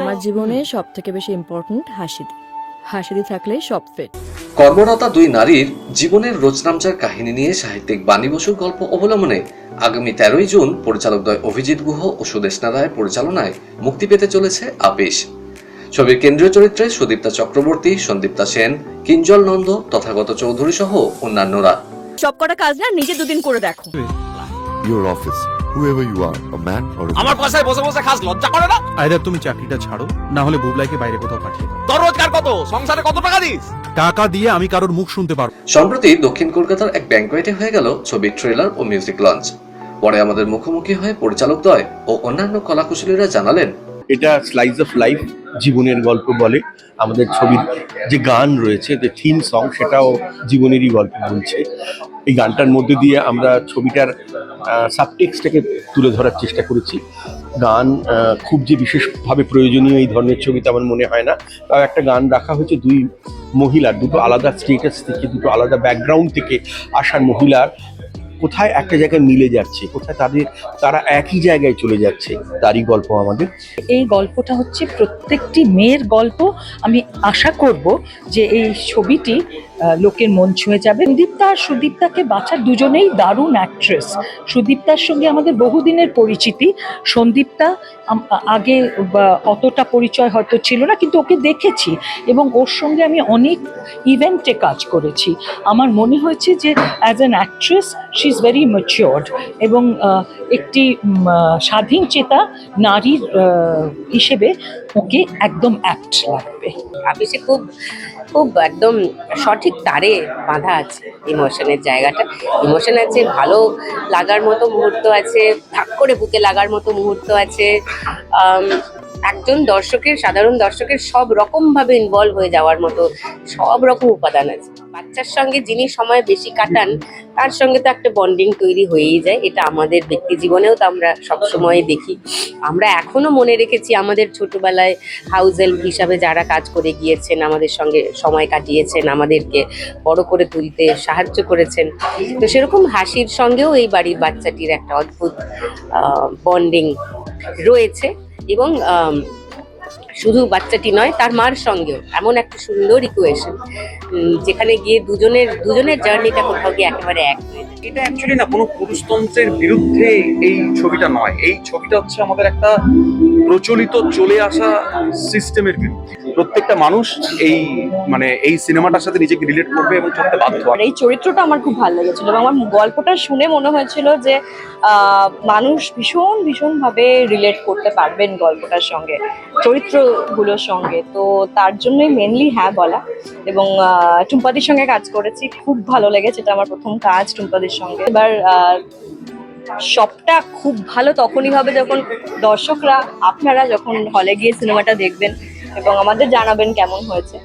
আমার জীবনে সব থেকে বেশি ইম্পর্ট্যান্ট হাসিদি। হাসিদি থাকলে সব ফেট কর্মরতা দুই নারীর জীবনের রোজনামচার কাহিনী নিয়ে সাহিত্যিক বাণী বসুর গল্প অবলম্বনে আগামী তেরোই জুন পরিচালকদ্বয় অভিজিৎ গুহ ও সুদেশনা রায়ের পরিচালনায় মুক্তি পেতে চলেছে আপিস। ছবির কেন্দ্রীয় চরিত্রে সুদীপ্তা চক্রবর্তী সন্দীপ্তা সেন কিঞ্জল নন্দ তথাগত চৌধুরী সহ অন্যান্যরা। সব কটা কাজ না নিজে দুদিন করে দেখো। Your office, whoever you are, a man or a আমার পাশে বসে বসে খাস লজ্জা করে না? আইদার তুমি চাকরিটা ছাড়ো না হলে বুবলাইকে বাইরে কোথাও পাঠিয়ে দাও। তোর রোজগার কত? সংসারে কত টাকা দিস? টাকা দিয়ে আমি কারোর মুখ শুনতে পারব সম্প্রতি দক্ষিণ কলকাতার এক ব্যাংকোয়েটে হয়ে গেল ছবির ট্রেলার ও মিউজিক লঞ্চ পরে আমাদের মুখোমুখি হয়ে পরিচালকদ্বয় ও অন্যান্য কলাকুশলীরা জানালেন এটা স্লাইস অফ লাইফ জীবনের গল্প বলে। আমাদের ছবির যে গান রয়েছে যে থিম সং সেটাও জীবনেরই গল্প বলছে। এই গানটার মধ্যে দিয়ে আমরা ছবিটার সাবটেক্সটাকে তুলে ধরার চেষ্টা করেছি। গান খুব যে বিশেষভাবে প্রয়োজনীয় এই ধরনের ছবিতে আমার মনে হয় না। তাও একটা গান রাখা হয়েছে দুই মহিলার, দুটো আলাদা স্টেটাস থেকে, দুটো আলাদা ব্যাকগ্রাউন্ড থেকে আসার মহিলার। কোথায় একটা জায়গায় মিলে যাচ্ছে, কোথায় তাদের, তারা একই জায়গায় চলে যাচ্ছে, তারই গল্প আমাদের। এই গল্পটা হচ্ছে প্রত্যেকটি মেয়ের গল্প। আমি আশা করব যে এই ছবিটি লোকের মন ছুঁয়ে যাবে। সুদীপ্তা আর সুদীপ্তাকে বাঁচার দুজনেই দারুণ অ্যাক্ট্রেস সুদীপ্তার সঙ্গে আমাদের বহুদিনের পরিচিতি। সন্দীপ্তা আগে অতটা পরিচয় হয়তো ছিল না, কিন্তু ওকে দেখেছি এবং ওর সঙ্গে আমি অনেক ইভেন্টে কাজ করেছি। আমার মনে হয়েছে যে as an actress she is very matured এবং একটি স্বাধীন চেতা নারীর হিসেবে ওকে একদম অ্যাপ্ট লাগবে। আপিসে খুব খুব একদম সঠিক তারে বাঁধা আছে ইমোশনের জায়গাটা। ইমোশন আছে, ভালো লাগার মতো মুহূর্ত আছে থাক করে বুকে লাগার মতো মুহূর্ত আছে। একজন দর্শকের, সাধারণ দর্শকের সব রকমভাবে ইনভলভ হয়ে যাওয়ার মতো সব রকম উপাদান আছে। বাচ্চার সঙ্গে যিনি সময় বেশি কাটান, তার সঙ্গে তো একটা বন্ডিং তৈরি হয়েই যায়। এটা আমাদের ব্যক্তি জীবনেও তো আমরা সবসময় দেখি। আমরা এখনও মনে রেখেছি আমাদের ছোটবেলায় হাউস হেল্প হিসাবে যারা কাজ করে গিয়েছেন, আমাদের সঙ্গে সময় কাটিয়েছেন, আমাদেরকে বড় করে তুলতে সাহায্য করেছেন। তো সেরকম হাসির সঙ্গেও এই বাড়ির বাচ্চাটির একটা অদ্ভুত বন্ডিং রয়েছে এবং শুধু বাচ্চাটি নয়, তার মার সঙ্গেও। এমন একটা সুন্দর ইকুয়েশন যেখানে গিয়ে দুজনের দুজনের জার্নিটা কোথাও গিয়ে একেবারে এক এটা অ্যাকচুয়ালি না, কোনো পুরুষতন্ত্রের বিরুদ্ধে এই ছবিটা নয়। এই ছবিটা হচ্ছে আমাদের একটা প্রচলিত চলে আসা সিস্টেমের বিরুদ্ধে প্রত্যেকটা মানুষ এই মানে এই সিনেমাটার সাথে নিজেকে রিলেট করবে এবং করতে বাধ্য আর এই চরিত্রটা আমার খুব ভালো লেগেছিল এবং আমার গল্পটা শুনে মনে হয়েছিল যে মানুষ ভীষণ ভীষণ ভাবে রিলেট করতে পারবেন গল্পটার সঙ্গে, চরিত্রগুলোর সঙ্গে। তো তার জন্যই মেনলি হ্যাঁ বলা এবং টুম্পাদির সঙ্গে কাজ করেছি, খুব ভালো লেগেছে, এটা আমার প্রথম কাজ টুম্পাদির সঙ্গে। এবার সবটা খুব ভালো। তখনই হবে যখন দর্শকরা, আপনারা যখন হলে গিয়ে সিনেমাটা দেখবেন এবং আমাদের জানাবেন কেমন হয়েছে।